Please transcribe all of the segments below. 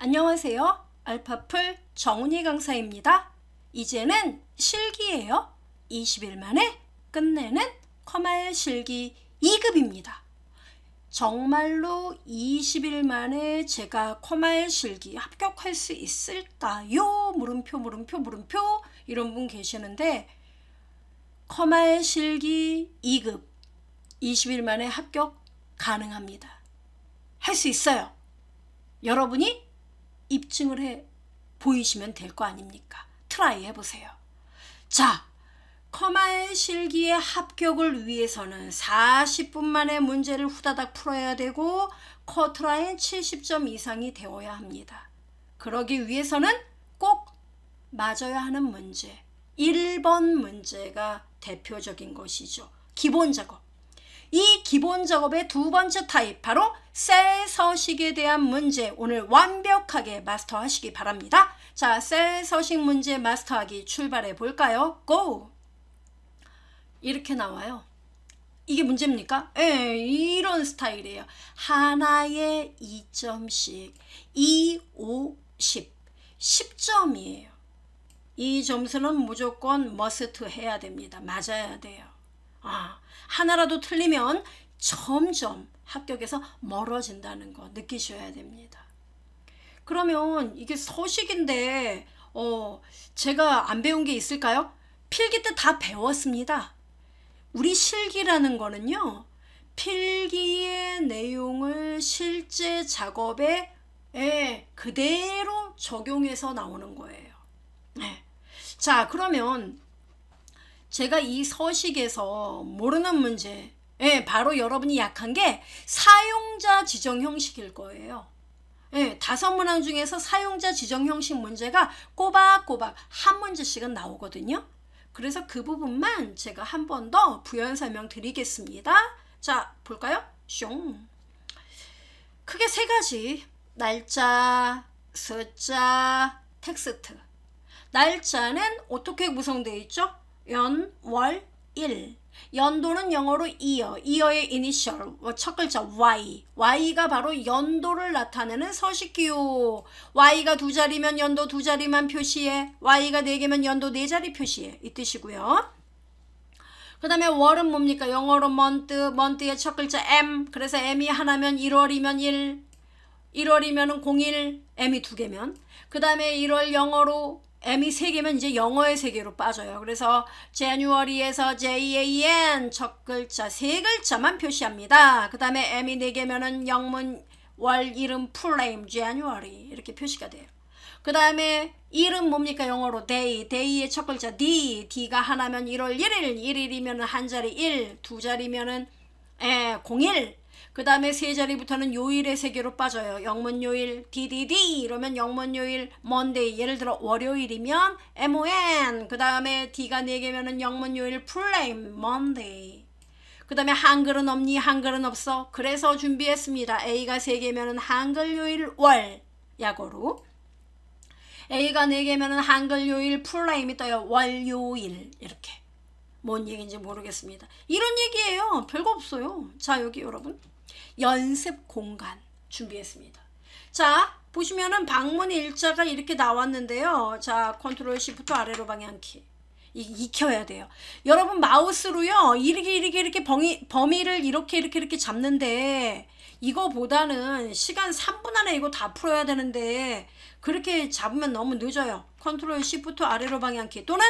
안녕하세요. 알파풀 정은희 강사입니다. 이제는 실기예요. 20일 만에 끝내는 커말 실기 2급입니다. 정말로 20일 만에 제가 커말 실기 합격할 수 있을까요? 물음표 물음표 물음표 이런 분 계시는데 커말 실기 2급 20일 만에 합격 가능합니다. 할 수 있어요. 여러분이 입증을 해 보이시면 될 거 아닙니까? 트라이 해보세요. 자, 커말 실기의 합격을 위해서는 40분 만에 문제를 후다닥 풀어야 되고 커트라인 70점 이상이 되어야 합니다. 그러기 위해서는 꼭 맞아야 하는 문제. 1번 문제가 대표적인 것이죠. 기본 작업. 이 기본 작업의 두 번째 타입 바로 셀 서식에 대한 문제 오늘 완벽하게 마스터하시기 바랍니다. 자, 셀 서식 문제 마스터하기 출발해 볼까요? 고! 이렇게 나와요. 이게 문제입니까? 예, 이런 스타일이에요. 하나에 2점씩 2, 5, 10. 10점이에요. 이 점수는 무조건 머스트 해야 됩니다. 맞아야 돼요. 아, 하나라도 틀리면 점점 합격에서 멀어진다는 거 느끼셔야 됩니다. 그러면 이게 서식인데 어, 제가 안 배운 게 있을까요? 필기 때 다 배웠습니다. 우리 실기라는 거는요. 필기의 내용을 실제 작업에 예, 그대로 적용해서 나오는 거예요. 네. 자, 그러면 제가 이 서식에서 모르는 문제, 예, 바로 여러분이 약한 게 사용자 지정 형식일 거예요. 예, 다섯 문항 중에서 사용자 지정 형식 문제가 꼬박꼬박 한 문제씩은 나오거든요. 그래서 그 부분만 제가 한 번 더 부연 설명 드리겠습니다. 자, 볼까요? 숑. 크게 세 가지. 날짜, 숫자, 텍스트. 날짜는 어떻게 구성되어 있죠? 연, 월, 일. 연도는 영어로 이어, 이어의 이니셜, 첫 글자 Y. Y가 바로 연도를 나타내는 서식기호. Y가 두 자리면 연도 두 자리만 표시해. Y가 네 개면 연도 네 자리 표시해. 이 뜻이고요. 그 다음에 월은 뭡니까? 영어로 month, month의 첫 글자 M. 그래서 M이 하나면 1월이면 1. 1월이면 01, M이 두 개면. 그 다음에 1월 영어로 M이 세 개면 이제 영어의 세계로 빠져요. 그래서 January에서 J-A-N 첫 글자 세 글자만 표시합니다. 그 다음에 M이 네 개면은 영문 월 이름 플레임 January 이렇게 표시가 돼요. 그 다음에 일은 뭡니까 영어로 day, day의 첫 글자 D, D가 하나면 1월 1일, 1일이면 한 자리 1, 두 자리면은 에, 01, 그 다음에 세 자리부터는 요일의 세계로 빠져요. 영문 요일, DDD 이러면 영문 요일, Monday 예를 들어 월요일이면 MON 그 다음에 D가 네 개면은 영문 요일 플레임 Monday 그 다음에 한글은 없니? 한글은 없어. 그래서 준비했습니다. A가 세 개면은 한글 요일 월 약어로 A가 네 개면은 한글 요일 플레임이 떠요. 월요일 이렇게 뭔 얘기인지 모르겠습니다. 이런 얘기예요. 별거 없어요. 자 여기 여러분 연습 공간 준비했습니다. 자 보시면은 방문 일자가 이렇게 나왔는데요. 자 컨트롤 시프트 아래로 방향키 이 익혀야 돼요. 여러분 마우스로요 이렇게 이렇게 이렇게 범위, 범위를 이렇게 이렇게 이렇게 잡는데 이거보다는 시간 3분 안에 이거 다 풀어야 되는데 그렇게 잡으면 너무 늦어요. 컨트롤 시프트 아래로 방향키 또는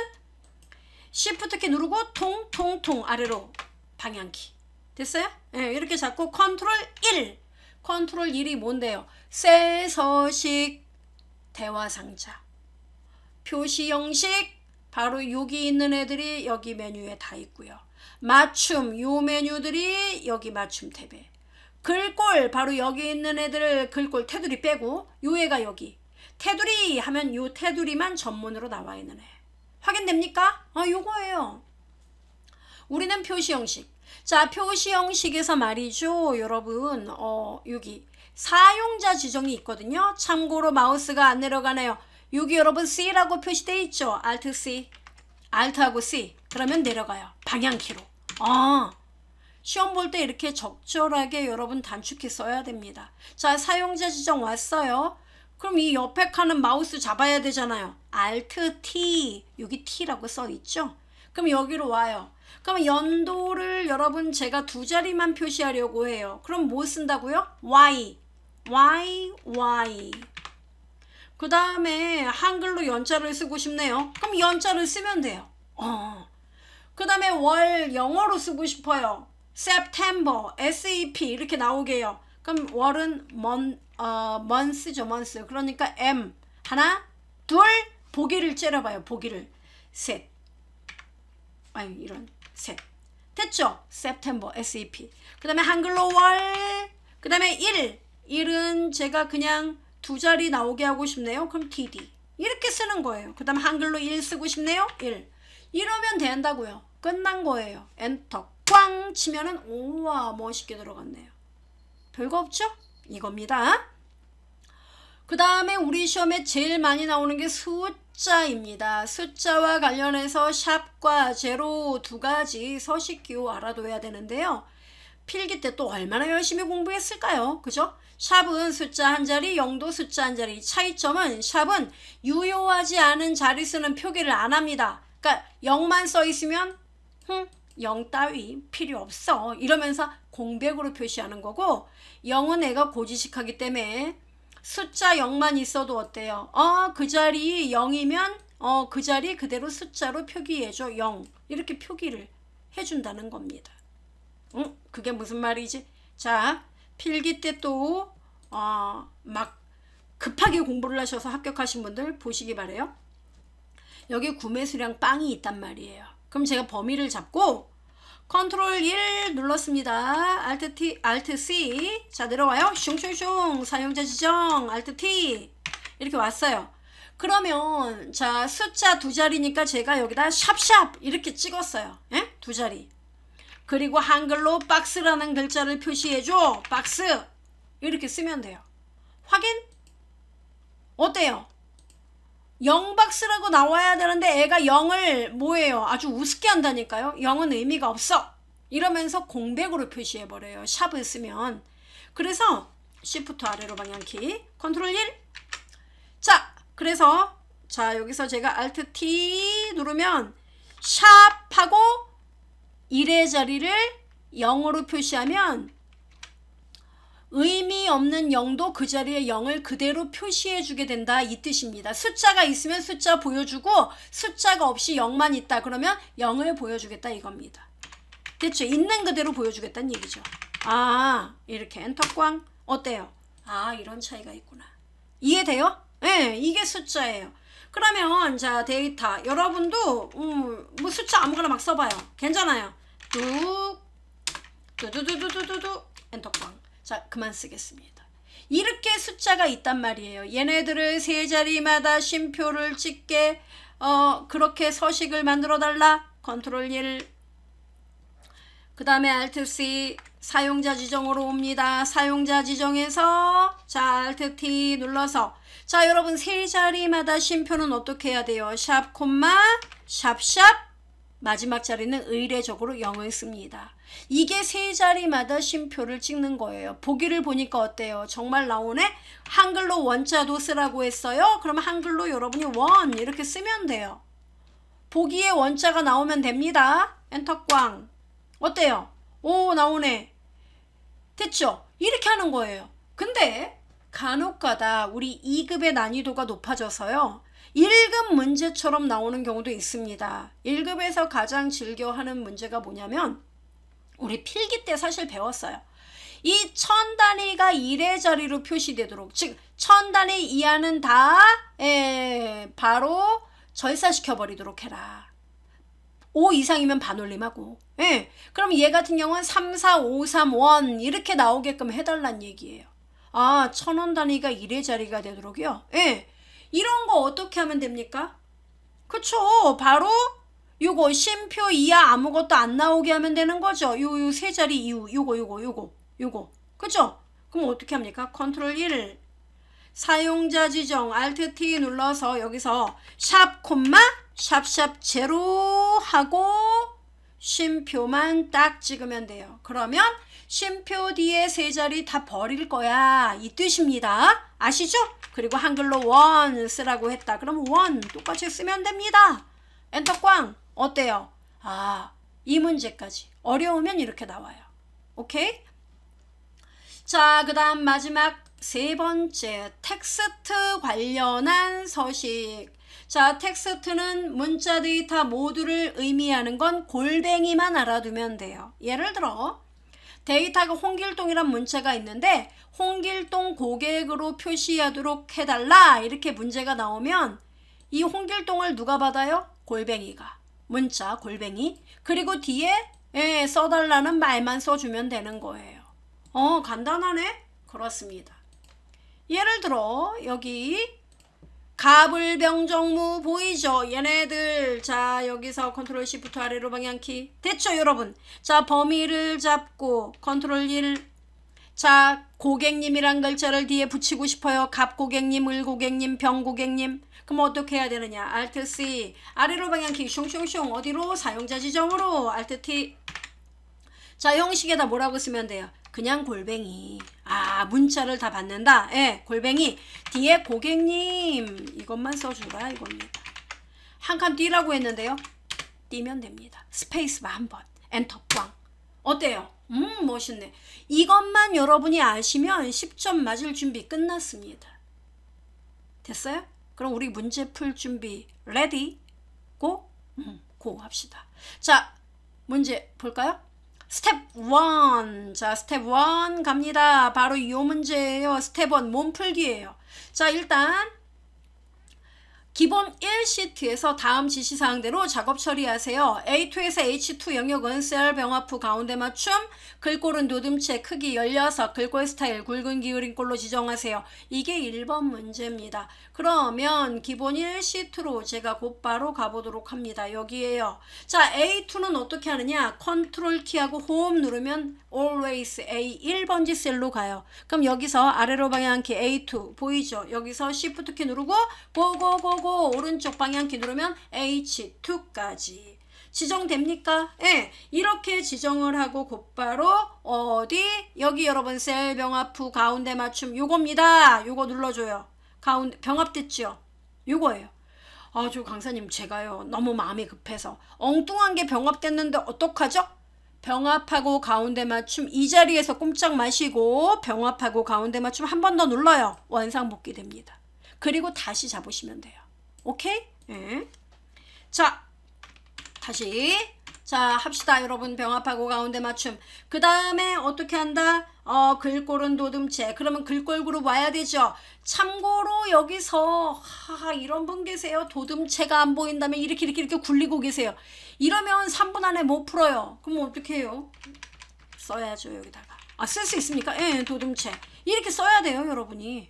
시프트 키 누르고 통통통 아래로 방향키 됐어요? 네, 이렇게 잡고 컨트롤 1 컨트롤 1이 뭔데요? 셀 서식 대화 상자 표시 형식 바로 여기 있는 애들이 여기 메뉴에 다 있고요. 맞춤 요 메뉴들이 여기 맞춤 탭에 글꼴 바로 여기 있는 애들 글꼴 테두리 빼고 요 애가 여기 테두리 하면 요 테두리만 전문으로 나와 있는 애 확인됩니까? 아 요거예요. 우리는 표시 형식 자, 표시 형식에서 말이죠. 여러분, 어, 여기 사용자 지정이 있거든요. 참고로 마우스가 안 내려가네요. 여기 여러분 C라고 표시되어 있죠. Alt C. Alt하고 C. 그러면 내려가요. 방향키로. 아. 시험 볼 때 이렇게 적절하게 여러분 단축키 써야 됩니다. 자, 사용자 지정 왔어요. 그럼 이 옆에 칸은 마우스 잡아야 되잖아요. Alt T 여기 T라고 써 있죠. 그럼 여기로 와요. 그럼 연도를 여러분 제가 두 자리만 표시하려고 해요. 그럼 뭐 쓴다고요? Y Y Y 그 다음에 한글로 연자를 쓰고 싶네요. 그럼 연자를 쓰면 돼요. 어. 그 다음에 월 영어로 쓰고 싶어요. September, SEP 이렇게 나오게요. 그럼 월은 mon, 어, month죠, month. 그러니까 M 하나, 둘, 보기를 째려봐요. 보기를 셋. 아니 이런 셋. 됐죠? September, SEP. 그 다음에 한글로 월. 그 다음에 일. 일은 제가 그냥 두 자리 나오게 하고 싶네요. 그럼 TD. 이렇게 쓰는 거예요. 그 다음에 한글로 일 쓰고 싶네요. 일. 이러면 된다고요. 끝난 거예요. 엔터 꽝 치면은 우와 멋있게 들어갔네요. 별거 없죠? 이겁니다. 그 다음에 우리 시험에 제일 많이 나오는 게 숫자입니다. 숫자와 관련해서 샵과 제로 두 가지 서식 기호 알아둬야 되는데요. 필기 때 또 얼마나 열심히 공부했을까요? 그죠? 샵은 숫자 한 자리, 0도 숫자 한 자리. 차이점은 샵은 유효하지 않은 자리 쓰는 표기를 안 합니다. 그러니까 0만 써 있으면 흠, 0 따위 필요 없어. 이러면서 공백으로 표시하는 거고 0은 애가 고지식하기 때문에 숫자 0만 있어도 어때요? 어, 그 자리 0이면 어, 그 자리 그대로 숫자로 표기해줘. 0. 이렇게 표기를 해준다는 겁니다. 응? 그게 무슨 말이지? 자, 필기 때 또, 어, 막 급하게 공부를 하셔서 합격하신 분들 보시기 바래요. 여기 구매 수량 빵이 있단 말이에요. 그럼 제가 범위를 잡고 컨트롤 1 눌렀습니다. Alt T, Alt C. 자, 내려와요. 슝슝슝. 사용자 지정. Alt T. 이렇게 왔어요. 그러면 자, 숫자 두 자리니까 제가 여기다 샵샵 이렇게 찍었어요. 예? 두 자리. 그리고 한글로 박스라는 글자를 표시해줘. 박스. 이렇게 쓰면 돼요. 확인? 어때요? 0박스라고 나와야 되는데 애가 0을 뭐예요? 아주 우습게 한다니까요. 0은 의미가 없어. 이러면서 공백으로 표시해버려요. 샵을 쓰면. 그래서 Shift 아래로 방향키 컨트롤 1. 자, 그래서 자 여기서 제가 Alt T 누르면 샵하고 1의 자리를 0으로 표시하면 의미 없는 0도 그 자리에 0을 그대로 표시해 주게 된다 이 뜻입니다. 숫자가 있으면 숫자 보여주고 숫자가 없이 0만 있다 그러면 0을 보여주겠다 이겁니다. 됐죠? 있는 그대로 보여주겠다는 얘기죠. 아 이렇게 엔터 꽝 어때요? 아 이런 차이가 있구나. 이해돼요? 네, 이게 숫자예요. 그러면 자 데이터 여러분도 음, 뭐 숫자 아무거나 막 써봐요. 괜찮아요. 뚝 두두두두두두 엔터 꽝. 자 그만 쓰겠습니다. 이렇게 숫자가 있단 말이에요. 얘네들을 세 자리마다 쉼표를 찍게 어 그렇게 서식을 만들어 달라. 컨트롤 1. 그 다음에 Alt C 사용자 지정으로 옵니다. 사용자 지정에서 자 Alt T 눌러서 자 여러분 세 자리마다 쉼표는 어떻게 해야 돼요? 샵 콤마 샵샵 마지막 자리는 의례적으로 0을 씁니다. 이게 세 자리마다 쉼표를 찍는 거예요. 보기를 보니까 어때요? 정말 나오네? 한글로 원자도 쓰라고 했어요. 그럼 한글로 여러분이 원 이렇게 쓰면 돼요. 보기에 원자가 나오면 됩니다. 엔터 꽝. 어때요? 오 나오네. 됐죠? 이렇게 하는 거예요. 근데 간혹가다 우리 2급의 난이도가 높아져서요. 1급 문제처럼 나오는 경우도 있습니다. 1급에서 가장 즐겨 하는 문제가 뭐냐면 우리 필기 때 사실 배웠어요. 이 천 단위가 1의 자리로 표시되도록 즉 천 단위 이하는 다 에, 바로 절사시켜 버리도록 해라. 5 이상이면 반올림하고 예. 그럼 얘 같은 경우는 3, 4, 5, 3, 1 이렇게 나오게끔 해달란 얘기예요. 아, 천 원 단위가 1의 자리가 되도록요. 예. 이런 거 어떻게 하면 됩니까? 그쵸. 바로 요거 쉼표 이하 아무것도 안 나오게 하면 되는 거죠. 요 요 세 자리 이후 요거 요거 요거 요거. 그죠? 그럼 어떻게 합니까? 컨트롤 1 사용자 지정 Alt T 눌러서 여기서 샵 콤마 샵샵 제로 하고 쉼표만 딱 찍으면 돼요. 그러면 쉼표 뒤에 세 자리 다 버릴 거야. 이 뜻입니다. 아시죠? 그리고 한글로 원 쓰라고 했다. 그럼 원 똑같이 쓰면 됩니다. 엔터 꽝 어때요? 아, 이 문제까지. 어려우면 이렇게 나와요. 오케이? 자, 그 다음 마지막 세 번째 텍스트 관련한 서식. 자, 텍스트는 문자 데이터 모두를 의미하는 건 골뱅이만 알아두면 돼요. 예를 들어 데이터가 홍길동이란 문자가 있는데 홍길동 고객으로 표시하도록 해달라 이렇게 문제가 나오면 이 홍길동을 누가 받아요? 골뱅이가 문자 골뱅이 그리고 뒤에 예, 써달라는 말만 써주면 되는 거예요. 어 간단하네? 그렇습니다. 예를 들어 여기 가불병정무 보이죠? 얘네들 자 여기서 컨트롤 C부터 아래로 방향키 됐죠 여러분? 자 범위를 잡고 컨트롤 1 자, 고객님이란 글자를 뒤에 붙이고 싶어요. 갑 고객님, 을 고객님, 병 고객님. 그럼 어떻게 해야 되느냐? Alt C 아래로 방향키 슝슝슝 어디로? 사용자 지정으로 Alt T 자, 형식에다 뭐라고 쓰면 돼요? 그냥 골뱅이. 아, 문자를 다 받는다. 예, 골뱅이. 뒤에 고객님. 이것만 써주라, 이겁니다. 한칸 띄라고 했는데요. 띄면 됩니다. 스페이스바 한 번. 엔터 꽝. 어때요? 음, 멋있네. 이것만 여러분이 아시면 10점 맞을 준비 끝났습니다. 됐어요? 그럼 우리 문제 풀 준비 레디 고? 음, 고 합시다. 자, 문제 볼까요? 스텝 1. 자, 스텝 1 갑니다. 바로 이 문제예요. 스텝 1 몸풀기예요. 자, 일단 기본 1시트에서 다음 지시사항대로 작업 처리하세요. A2에서 H2 영역은 셀 병합 후 가운데 맞춤, 글꼴은 노듬체 크기 16, 글꼴 스타일 굵은 기울인 꼴로 지정하세요. 이게 1번 문제입니다. 그러면 기본 1시트로 제가 곧바로 가보도록 합니다. 여기에요. 자, A2는 어떻게 하느냐? 컨트롤 키하고 홈 누르면 always A 1번지 셀로 가요. 그럼 여기서 아래로 방향키 A2 보이죠? 여기서 Shift 키 누르고 고고고고 오른쪽 방향키 누르면 H2까지 지정됩니까? 예, 이렇게 지정을 하고 곧바로 어디 여기 여러분 셀 병합 후 가운데 맞춤 요겁니다. 요거 눌러줘요. 가운데 병합됐죠? 요거예요. 아, 저 강사님 제가요 너무 마음이 급해서 엉뚱한 게 병합됐는데 어떡하죠? 병합하고 가운데 맞춤 이 자리에서 꼼짝 마시고 병합하고 가운데 맞춤 한 번 더 눌러요. 원상복귀 됩니다. 그리고 다시 잡으시면 돼요. 오케이? 예. 자, 다시 자 합시다 여러분 병합하고 가운데 맞춤 그 다음에 어떻게 한다 어 글꼴은 도듬체 그러면 글꼴 그룹 와야 되죠 참고로 여기서 하 이런 분 계세요. 도듬체가 안 보인다면 이렇게 이렇게 이렇게 굴리고 계세요. 이러면 3분 안에 못 풀어요. 그럼 어떻게 해요? 써야죠 여기다가. 아 쓸 수 있습니까? 예 도듬체. 이렇게 써야 돼요 여러분이.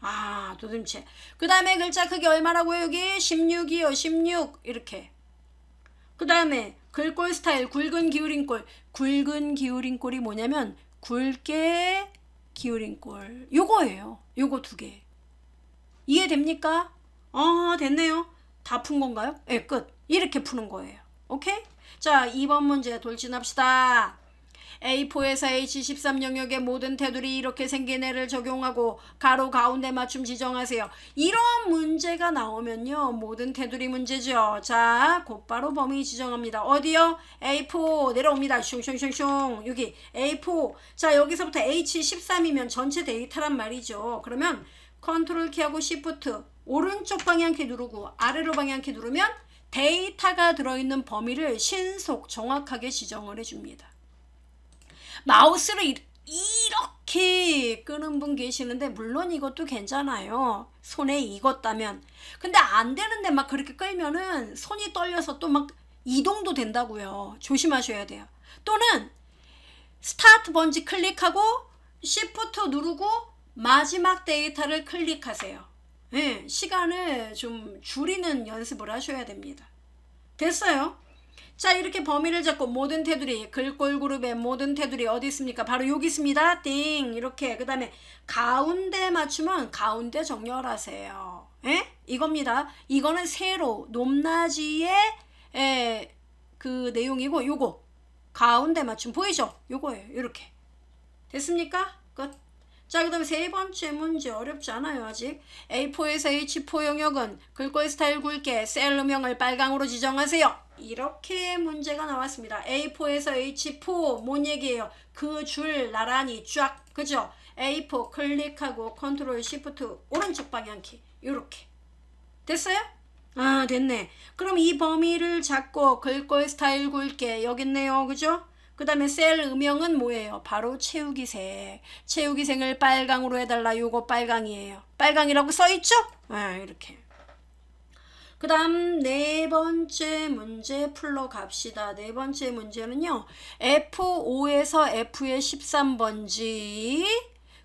아 도듬체. 그 다음에 글자 크기 얼마라고요 여기? 16이요 16 이렇게. 그 다음에 글꼴 스타일 굵은 기울인 꼴. 굵은 기울인 꼴이 뭐냐면 굵게 기울인 꼴. 요거예요. 요거 두 개. 이해됩니까? 어 됐네요. 다 푼 건가요? 예, 끝. 이렇게 푸는 거예요. 오케이? 자 2번 문제 돌진합시다 A4에서 H13 영역의 모든 테두리 이렇게 생긴 애를 적용하고 가로 가운데 맞춤 지정하세요. 이런 문제가 나오면요. 모든 테두리 문제죠. 자, 곧바로 범위 지정합니다. 어디요? A4 내려옵니다. 슝슝슝슝 여기 A4 자 여기서부터 H13이면 전체 데이터란 말이죠. 그러면 컨트롤 키하고 시프트 오른쪽 방향키 누르고 아래로 방향키 누르면 데이터가 들어있는 범위를 신속 정확하게 지정을 해줍니다. 마우스를 이- 이렇게 끄는 분 계시는데 물론 이것도 괜찮아요. 손에 익었다면. 근데 안 되는데 막 그렇게 끌면은 손이 떨려서 또 막 이동도 된다고요. 조심하셔야 돼요. 또는 스타트 번지 클릭하고 시프트 누르고 마지막 데이터를 클릭하세요. 네, 시간을 좀 줄이는 연습을 하셔야 됩니다. 됐어요? 자 이렇게 범위를 잡고 모든 테두리 글꼴 그룹의 모든 테두리 어디 있습니까? 바로 여기 있습니다. 띵 이렇게 그 다음에 가운데 맞추면 가운데 정렬하세요. 예? 이겁니다. 이거는 세로 높낮이의 에, 그 내용이고 요거 가운데 맞춤 보이죠? 요거예요. 이렇게 됐습니까? 끝. 자, 그 다음에 세 번째 문제 어렵지 않아요, 아직. A4에서 H4 영역은 글꼴 스타일 굵게 셀 음영을 빨강으로 지정하세요. 이렇게 문제가 나왔습니다. A4에서 H4 뭔 얘기예요? 그 줄 나란히 쫙, 그죠? A4 클릭하고 컨트롤 시프트 오른쪽 방향키 요렇게 됐어요? 아 됐네 그럼 이 범위를 잡고 글꼴 스타일 굵게 여기 있네요 그죠? 그 다음에 셀 음영은 뭐예요? 바로 채우기색 채우기색을 빨강으로 해달라 요거 빨강이에요 빨강이라고 써있죠? 아 이렇게 그 다음 네 번째 문제 풀러 갑시다. 네 번째 문제는요. F5에서 F의 13번지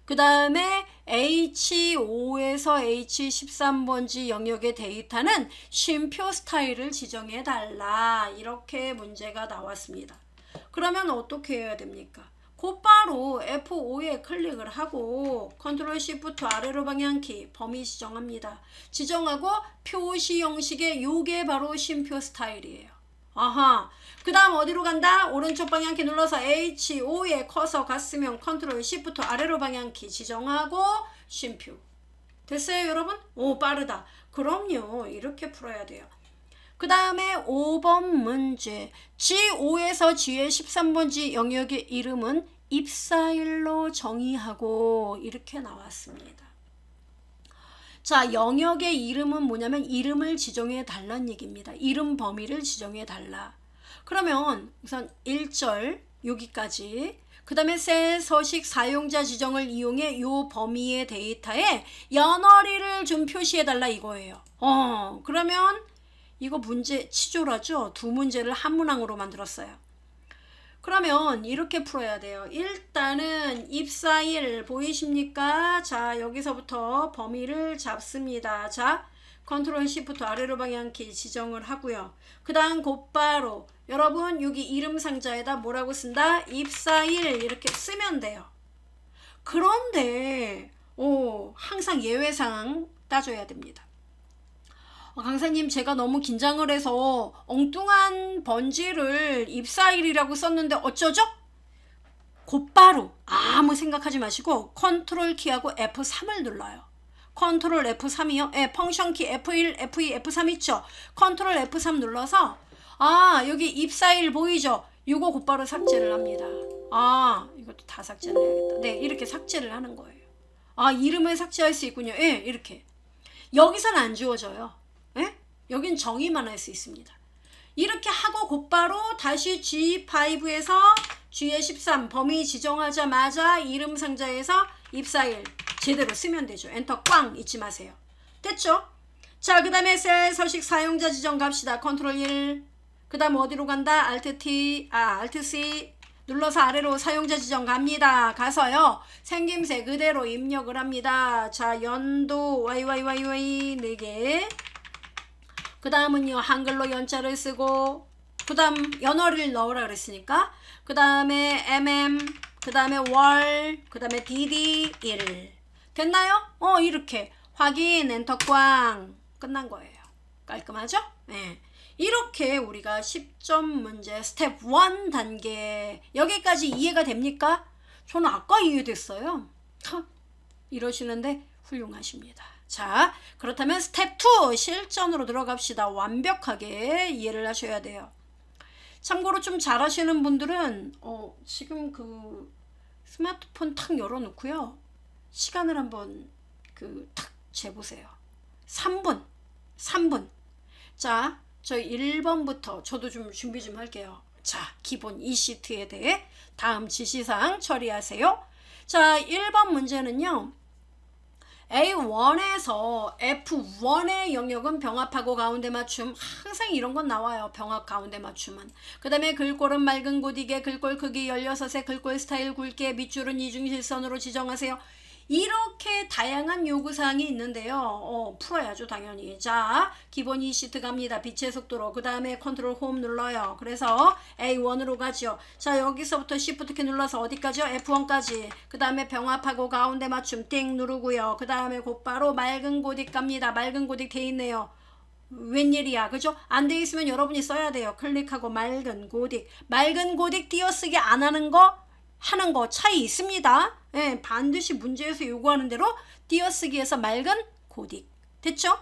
그 다음에 H5에서 H13번지 영역의 데이터는 쉼표 스타일을 지정해 달라. 이렇게 문제가 나왔습니다. 그러면 어떻게 해야 됩니까? 곧바로 F5에 클릭을 하고 컨트롤 시프트 아래로 방향키 범위 지정합니다. 지정하고 표시 형식의 요게 바로 쉼표 스타일이에요. 아하. 그 다음 어디로 간다? 오른쪽 방향키 눌러서 H5에 커서 갔으면 컨트롤 시프트 아래로 방향키 지정하고 쉼표. 됐어요, 여러분? 오, 빠르다. 그럼요. 이렇게 풀어야 돼요. 그 다음에 5번 문제. G5에서 G의 13번지 영역의 이름은 입사일로 정의하고 이렇게 나왔습니다. 자, 영역의 이름은 뭐냐면 이름을 지정해 달라는 얘기입니다. 이름 범위를 지정해 달라. 그러면 우선 1절 여기까지 그 다음에 셀 서식 사용자 지정을 이용해 요 범위의 데이터에 연어리를 좀 표시해 달라 이거예요. 어, 그러면 이거 문제 치졸하죠? 두 문제를 한 문항으로 만들었어요. 그러면 이렇게 풀어야 돼요. 일단은 입사일 보이십니까? 자, 여기서부터 범위를 잡습니다. 자, 컨트롤 시프트 아래로 방향키 지정을 하고요. 그 다음 곧바로 여러분 여기 이름 상자에다 뭐라고 쓴다? 입사일 이렇게 쓰면 돼요. 그런데 오, 항상 예외 상황 따져야 됩니다. 어, 강사님 제가 너무 긴장을 해서 엉뚱한 번지를 입사일이라고 썼는데 어쩌죠? 곧바로 아무 생각하지 마시고 컨트롤 키하고 F3을 눌러요. 컨트롤 F3이요? 예, 펑션 키 F1, F2, F3 있죠? 컨트롤 F3 눌러서 아 여기 입사일 보이죠? 이거 곧바로 삭제를 합니다. 아 이것도 다 삭제를 해야겠다. 네 이렇게 삭제를 하는 거예요. 아 이름을 삭제할 수 있군요. 예 이렇게 여기서는 안 지워져요. 예? 여긴 정의만 할 수 있습니다. 이렇게 하고 곧바로 다시 G5에서 G의 13 범위 지정하자마자 이름 상자에서 입사일 제대로 쓰면 되죠. 엔터 꽝 잊지 마세요. 됐죠? 자, 그 다음에 셀 서식 사용자 지정 갑시다. 컨트롤 1. 그 다음 어디로 간다? Alt T, 아, Alt C. 눌러서 아래로 사용자 지정 갑니다. 가서요. 생김새 그대로 입력을 합니다. 자, 연도 YYYY 4개. 그 다음은요 한글로 연자를 쓰고 그 다음 연어를 넣으라 그랬으니까 그 다음에 mm 그 다음에 월 그 다음에 dd 1 됐나요? 어 이렇게 확인 엔터 꽝 끝난 거예요 깔끔하죠? 네. 이렇게 우리가 10점 문제 스텝 1 단계 여기까지 이해가 됩니까? 저는 아까 이해됐어요 이러시는데 훌륭하십니다 자, 그렇다면 스텝 2 실전으로 들어갑시다. 완벽하게 이해를 하셔야 돼요. 참고로 좀 잘하시는 분들은 어, 지금 그 스마트폰 탁 열어놓고요. 시간을 한번 그 탁 재보세요. 3분, 3분. 자, 저 1번부터 저도 좀 준비 좀 할게요. 자, 기본 이 시트에 대해 다음 지시사항 처리하세요. 자, 1번 문제는요. A1에서 F1의 영역은 병합하고 가운데 맞춤. 항상 이런 건 나와요. 병합 가운데 맞춤은. 그 다음에 글꼴은 맑은 고딕에 글꼴 크기 16에 글꼴 스타일 굵게 밑줄은 이중실선으로 지정하세요 이렇게 다양한 요구사항이 있는데요. 어, 풀어야죠, 당연히. 자, 기본 이 시트 갑니다. 빛의 속도로. 그 다음에 컨트롤 홈 눌러요. 그래서 A1으로 가죠. 자, 여기서부터 Shift 키 눌러서 어디까지요? F1까지. 그 다음에 병합하고 가운데 맞춤 띵 누르고요. 그 다음에 곧바로 맑은 고딕 갑니다. 맑은 고딕 돼 있네요. 웬일이야 그죠? 안 돼 있으면 여러분이 써야 돼요 클릭하고 맑은 고딕 맑은 고딕 띄어쓰기 안 하는 거 하는 거 차이 있습니다. 예, 반드시 문제에서 요구하는 대로 띄어쓰기에서 맑은 고딕. 됐죠?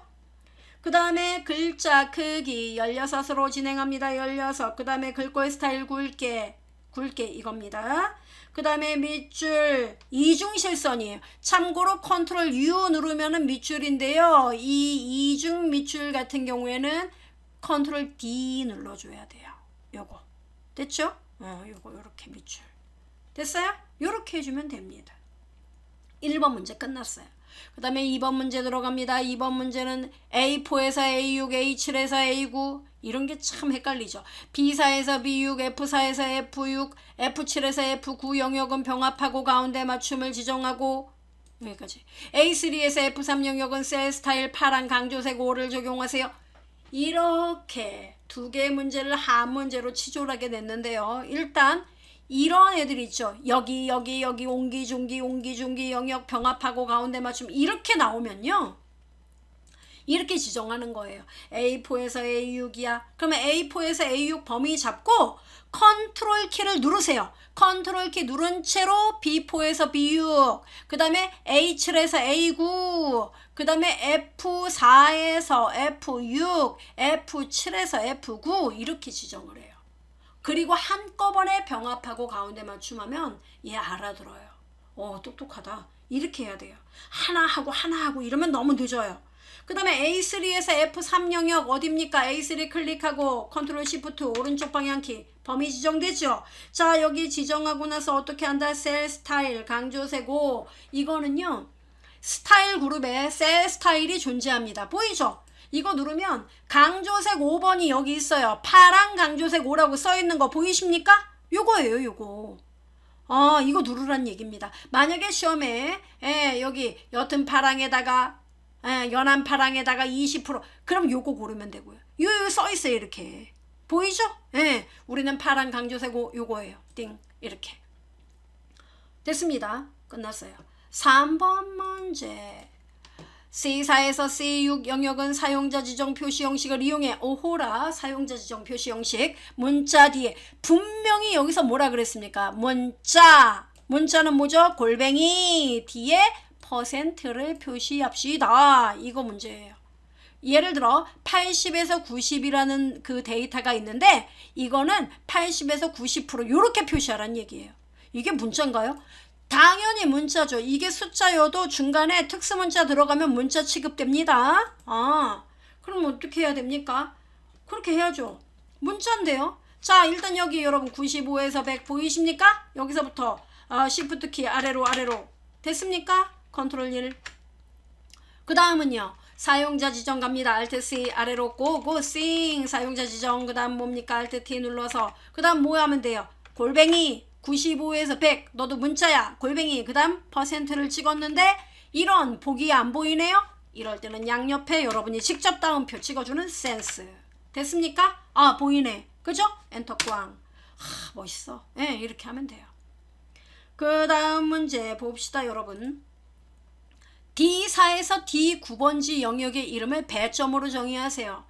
그 다음에 글자 크기 16으로 진행합니다. 16. 그 다음에 글꼴 스타일 굵게, 굵게 이겁니다. 그 다음에 밑줄 이중실선이에요. 참고로 컨트롤 U 누르면은 밑줄인데요. 이 이중 밑줄 같은 경우에는 컨트롤 D 눌러줘야 돼요. 요거. 됐죠? 어, 요거 요렇게 밑줄. 됐어요? 요렇게 해주면 됩니다. 1번 문제 끝났어요. 그 다음에 2번 문제 들어갑니다. 2번 문제는 A4에서 A6, A7에서 A9 이런 게 참 헷갈리죠. B4에서 B6, F4에서 F6, F7에서 F9 영역은 병합하고 가운데 맞춤을 지정하고 여기까지. A3에서 F3 영역은 셀 스타일 파란 강조색 5를 적용하세요. 이렇게 두 개의 문제를 한 문제로 치졸하게 냈는데요. 일단 이런 애들 있죠. 여기 여기 여기 옹기종기 옹기종기 영역 병합하고 가운데 맞춤 이렇게 나오면요. 이렇게 지정하는 거예요. A4에서 A6이야. 그러면 A4에서 A6 범위 잡고 컨트롤 키를 누르세요. 컨트롤 키 누른 채로 B4에서 B6, 그 다음에 A7에서 A9, 그 다음에 F4에서 F6, F7에서 F9 이렇게 지정을 해요. 그리고 한꺼번에 병합하고 가운데 맞춤하면 얘 알아들어요. 어, 똑똑하다. 이렇게 해야 돼요. 하나 하고 하나 하고 이러면 너무 늦어요. 그 다음에 A3에서 F3 영역 어딥니까? A3 클릭하고 컨트롤 시프트 오른쪽 방향키 범위 지정되죠? 자 여기 지정하고 나서 어떻게 한다? 셀 스타일 강조색 5 이거는요 스타일 그룹에 셀 스타일이 존재합니다. 보이죠? 이거 누르면 강조색 5번이 여기 있어요. 파란 강조색 5라고 써 있는 거 보이십니까? 요거예요, 요거. 아, 이거 누르란 얘기입니다. 만약에 시험에 예, 여기 옅은 파랑에다가 예, 연한 파랑에다가 20% 그럼 요거 고르면 되고요. 요, 요 써 있어요, 이렇게. 보이죠? 예. 우리는 파란 강조색 5 요거예요. 띵. 이렇게. 됐습니다. 끝났어요. 3번 문제. C4에서 C6 영역은 사용자 지정 표시 형식을 이용해 오호라 사용자 지정 표시 형식 문자 뒤에 분명히 여기서 뭐라 그랬습니까? 문자 문자는 뭐죠? 골뱅이 뒤에 퍼센트를 표시합시다. 이거 문제예요. 예를 들어 80에서 90이라는 그 데이터가 있는데 이거는 80에서 90% 이렇게 표시하라는 얘기예요. 이게 문자인가요? 당연히 문자죠. 이게 숫자여도 중간에 특수 문자 들어가면 문자 취급됩니다. 아, 그럼 어떻게 해야 됩니까? 그렇게 해야죠. 문자인데요. 자, 일단 여기 여러분 95에서 100 보이십니까? 여기서부터 어, 시프트 키 아래로 아래로 됐습니까? 컨트롤 1. 그 다음은요. 사용자 지정 갑니다. Alt C 아래로 고고 싱 사용자 지정 그 다음 뭡니까? Alt T 눌러서 그 다음 뭐 하면 돼요? 골뱅이 95에서 100 너도 문자야. 골뱅이. 그 다음 퍼센트를 찍었는데 이런 보기 안 보이네요? 이럴 때는 양옆에 여러분이 직접 따옴표 찍어주는 센스. 됐습니까? 아 보이네. 그죠? 엔터 꽝. 하, 멋있어. 예 네, 이렇게 하면 돼요. 그 다음 문제 봅시다 여러분. D4에서 D9번지 영역의 이름을 배점으로 정의하세요.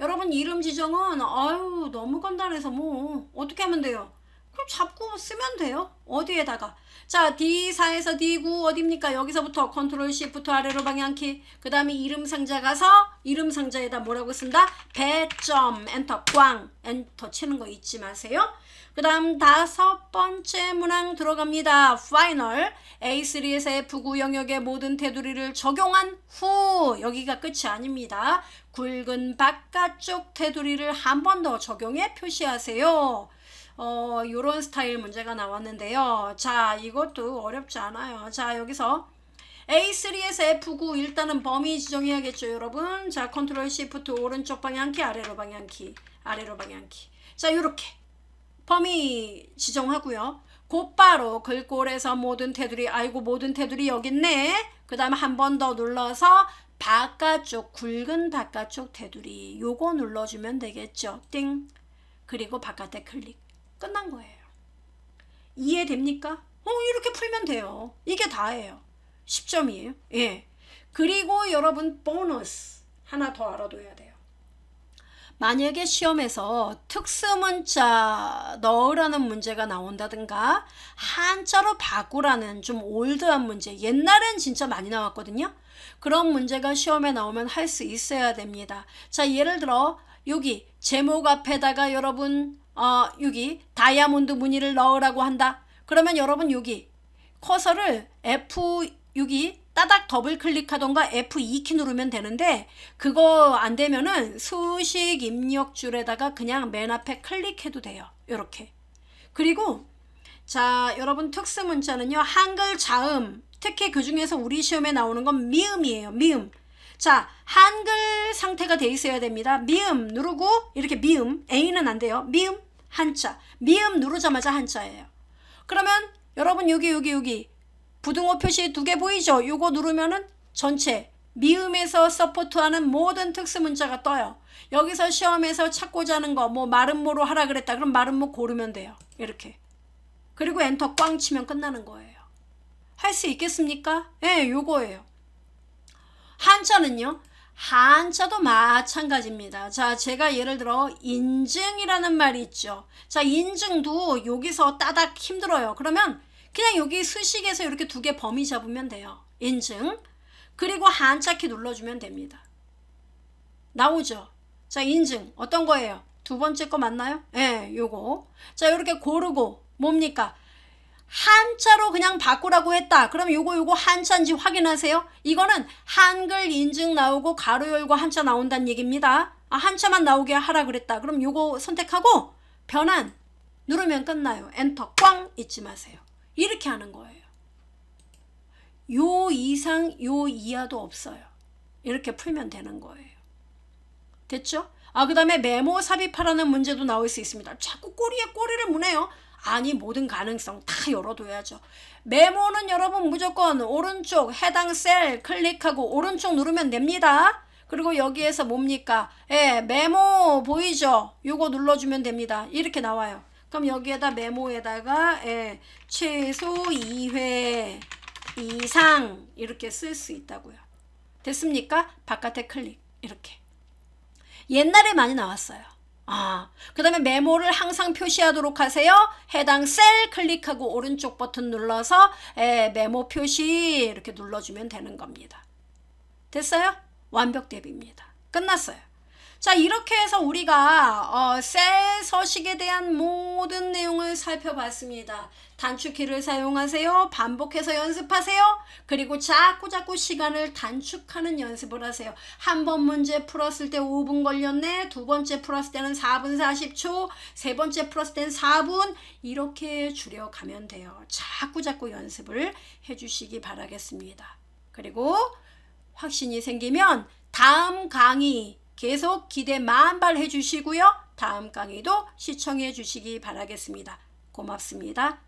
여러분 이름 지정은 아유 너무 간단해서 뭐 어떻게 하면 돼요 그럼 잡고 쓰면 돼요. 어디에다가. 자, D4에서 D9 어딥니까? 여기서부터 컨트롤 C부터 아래로 방향키. 그 다음에 이름 상자 가서 이름 상자에다 뭐라고 쓴다? 배점 엔터 꽝 엔터 치는 거 잊지 마세요. 그 다음 다섯 번째 문항 들어갑니다. 파이널 A3에서 F9 영역의 모든 테두리를 적용한 후 여기가 끝이 아닙니다. 굵은 바깥쪽 테두리를 한 번 더 적용해 표시하세요. 어, 요런 스타일 문제가 나왔는데요. 자, 이것도 어렵지 않아요. 자, 여기서 A3에서 F9 일단은 범위 지정해야겠죠, 여러분. 자, 컨트롤 시프트 오른쪽 방향키, 아래로 방향키, 아래로 방향키. 자, 요렇게 범위 지정하고요. 곧바로 글꼴에서 모든 테두리, 아이고 모든 테두리 여기 있네. 그 다음에 한 번 더 눌러서 바깥쪽, 굵은 바깥쪽 테두리 요거 눌러주면 되겠죠. 띵. 그리고 바깥에 클릭. 끝난 거예요. 이해됩니까? 어, 이렇게 풀면 돼요. 이게 다예요. 10점이에요. 예. 그리고 여러분 보너스 하나 더 알아둬야 돼요. 만약에 시험에서 특수문자 넣으라는 문제가 나온다든가 한자로 바꾸라는 좀 올드한 문제 옛날엔 진짜 많이 나왔거든요. 그런 문제가 시험에 나오면 할 수 있어야 됩니다. 자 예를 들어 여기 제목 앞에다가 여러분 어, 여기 다이아몬드 무늬를 넣으라고 한다. 그러면 여러분 여기 커서를 F 여기 따닥 더블 클릭하던가 F2키 누르면 되는데 그거 안 되면은 수식 입력 줄에다가 그냥 맨 앞에 클릭해도 돼요. 이렇게. 그리고 자, 여러분 특수 문자는요. 한글 자음. 특히 그 중에서 우리 시험에 나오는 건 미음이에요. 미음. 자, 한글 상태가 돼 있어야 됩니다. 미음 누르고 이렇게 미음. A는 안 돼요. 미음 한자. 미음 누르자마자 한자예요. 그러면 여러분 여기 여기 여기 부등호 표시 두 개 보이죠? 요거 누르면은 전체 미음에서 서포트하는 모든 특수 문자가 떠요. 여기서 시험에서 찾고자 하는 거 뭐 마름모로 하라 그랬다. 그럼 마름모 고르면 돼요. 이렇게. 그리고 엔터 꽝 치면 끝나는 거예요. 할 수 있겠습니까? 예, 네, 요거예요. 한자는요. 한자도 마찬가지입니다. 자, 제가 예를 들어 인증이라는 말이 있죠. 자, 인증도 여기서 따닥 힘들어요. 그러면 그냥 여기 수식에서 이렇게 두 개 범위 잡으면 돼요. 인증. 그리고 한자키 눌러주면 됩니다. 나오죠? 자, 인증. 어떤 거예요? 두 번째 거 맞나요? 예, 네, 요거. 자, 이렇게 고르고 뭡니까? 한자로 그냥 바꾸라고 했다. 그럼 요거 요거 한자인지 확인하세요. 이거는 한글 인증 나오고 가로 열고 한자 나온다는 얘기입니다. 아, 한자만 나오게 하라 그랬다. 그럼 요거 선택하고 변환 누르면 끝나요. 엔터 꽝 잊지 마세요. 이렇게 하는 거예요. 요 이상 요 이하도 없어요. 이렇게 풀면 되는 거예요. 됐죠? 아, 그 다음에 메모 삽입하라는 문제도 나올 수 있습니다. 자꾸 꼬리에 꼬리를 무네요. 아니 모든 가능성 다 열어둬야죠. 메모는 여러분 무조건 오른쪽 해당 셀 클릭하고 오른쪽 누르면 됩니다. 그리고 여기에서 뭡니까? 예, 메모 보이죠? 요거 눌러주면 됩니다. 이렇게 나와요. 그럼 여기에다 메모에다가 예, 최소 2회 이상 이렇게 쓸 수 있다고요. 됐습니까? 바깥에 클릭 이렇게. 옛날에 많이 나왔어요. 아, 그 다음에 메모를 항상 표시하도록 하세요. 해당 셀 클릭하고 오른쪽 버튼 눌러서 에, 메모 표시 이렇게 눌러주면 되는 겁니다. 됐어요? 완벽 대비입니다. 끝났어요. 자, 이렇게 해서 우리가 어, 셀 서식에 대한 모든 내용을 살펴봤습니다. 단축키를 사용하세요. 반복해서 연습하세요. 그리고 자꾸 자꾸 시간을 단축하는 연습을 하세요. 한 번 문제 풀었을 때 5분 걸렸네. 두 번째 풀었을 때는 4분 40초. 세 번째 풀었을 때는 4분. 이렇게 줄여가면 돼요. 자꾸 자꾸 연습을 해주시기 바라겠습니다. 그리고 확신이 생기면 다음 강의 계속 기대 만발 해주시고요. 다음 강의도 시청해 주시기 바라겠습니다. 고맙습니다.